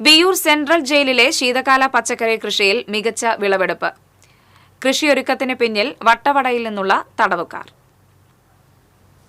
Viyyur central ജയിലിലെ ശീതകാല പച്ചക്കറി കൃഷിയിൽ മികച്ച വിളവെടുപ്പ്. കൃഷിയൊരുക്കത്തിന് പിന്നിൽ വട്ടവടയിൽ നിന്നുള്ള തടവുകാർ.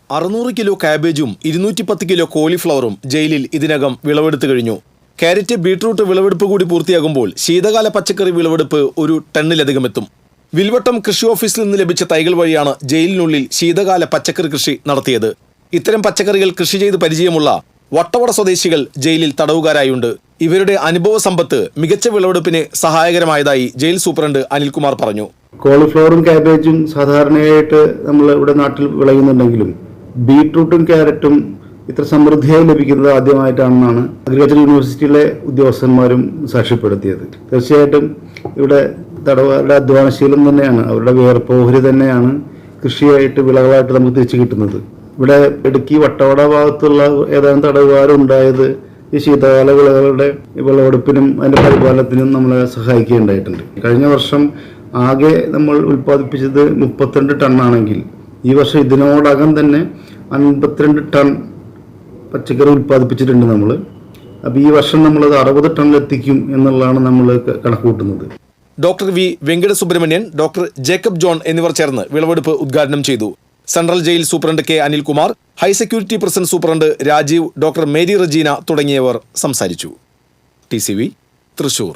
അറുന്നൂറ് കിലോ കാബേജും ഇരുന്നൂറ്റി പത്ത് കിലോ കോളിഫ്ലവറും ജയിലിൽ ഇതിനകം വിളവെടുത്തു കഴിഞ്ഞു. കാരറ്റ് ബീട്രൂട്ട് വിളവെടുപ്പ് കൂടി പൂർത്തിയാകുമ്പോൾ ശീതകാല പച്ചക്കറി വിളവെടുപ്പ് ഒരു ടണ്ണിലധികം എത്തും. വിൽവട്ടം കൃഷി ഓഫീസിൽ നിന്ന് ലഭിച്ച തൈകൾ വഴിയാണ് ജയിലിനുള്ളിൽ ശീതകാല പച്ചക്കറി കൃഷി നടത്തിയത്. ഇത്തരം പച്ചക്കറികൾ കൃഷി ചെയ്ത് പരിചയമുള്ള വട്ടവട സ്വദേശികൾ ജയിലിൽ തടവുകാരായുണ്ട്. ഇവരുടെ അനുഭവ സമ്പത്ത് മികച്ച വിളവെടുപ്പിന് സഹായകരമായതായി ജയിൽ സൂപ്രണ്ട് അനിൽകുമാർ പറഞ്ഞു. കോളിഫ്ലവറും കാബേജും സാധാരണയായിട്ട് നമ്മൾ ഇവിടെ നാട്ടിൽ വിളയുന്നുണ്ടെങ്കിലും ബീട്രൂട്ടും ക്യാരറ്റും ഇത്ര സമൃദ്ധിയായി ലഭിക്കുന്നത് ആദ്യമായിട്ടാണെന്നാണ് അഗ്രികൾച്ചർ യൂണിവേഴ്സിറ്റിയിലെ ഉദ്യോഗസ്ഥന്മാരും സാക്ഷ്യപ്പെടുത്തിയത്. തീർച്ചയായിട്ടും ഇവിടെ തടവുകാരുടെ അധ്വാനശീലം തന്നെയാണ് അവരുടെ വിയർപ്പോഹരി തന്നെയാണ് കൃഷിയായിട്ട് വിളകളായിട്ട് നമുക്ക് തിരിച്ചു കിട്ടുന്നത്. ഇവിടെ ഇടുക്കി വട്ടവട ഭാഗത്തുള്ള ഏതാനും തടവുകാരുണ്ടായത് ഈ ശീതകാല വിളകളുടെ വിളവെടുപ്പിനും അതിന്റെ പരിപാലനത്തിനും നമ്മളെ സഹായിക്കുകയുണ്ടായിട്ടുണ്ട്. കഴിഞ്ഞ വർഷം ആകെ നമ്മൾ ഉൽപ്പാദിപ്പിച്ചത് മുപ്പത്തിരണ്ട് ടണ്ണാണെങ്കിൽ ഈ വർഷം ഇതിനോടകം തന്നെ അൻപത്തിരണ്ട് ടൺ പച്ചക്കറി ഉൽപ്പാദിപ്പിച്ചിട്ടുണ്ട് നമ്മൾ അപ്പോൾ ഈ വർഷം നമ്മളത് അറുപത് ടണ്ണിലെത്തിക്കും എന്നുള്ളതാണ് നമ്മൾ കണക്കുകൂട്ടുന്നത്. Doctor V Venkata Subrahmanyan doctor Jacob John എന്നിവർ ചേർന്ന് വിളവെടുപ്പ് ഉദ്ഘാടനം ചെയ്തു. Central jail superintendent K Anilkumar high security president superintendent Rajeev doctor Mary Regina തുടങ്ങിയവർ സംസാരിച്ചു. ടി തൃശൂർ.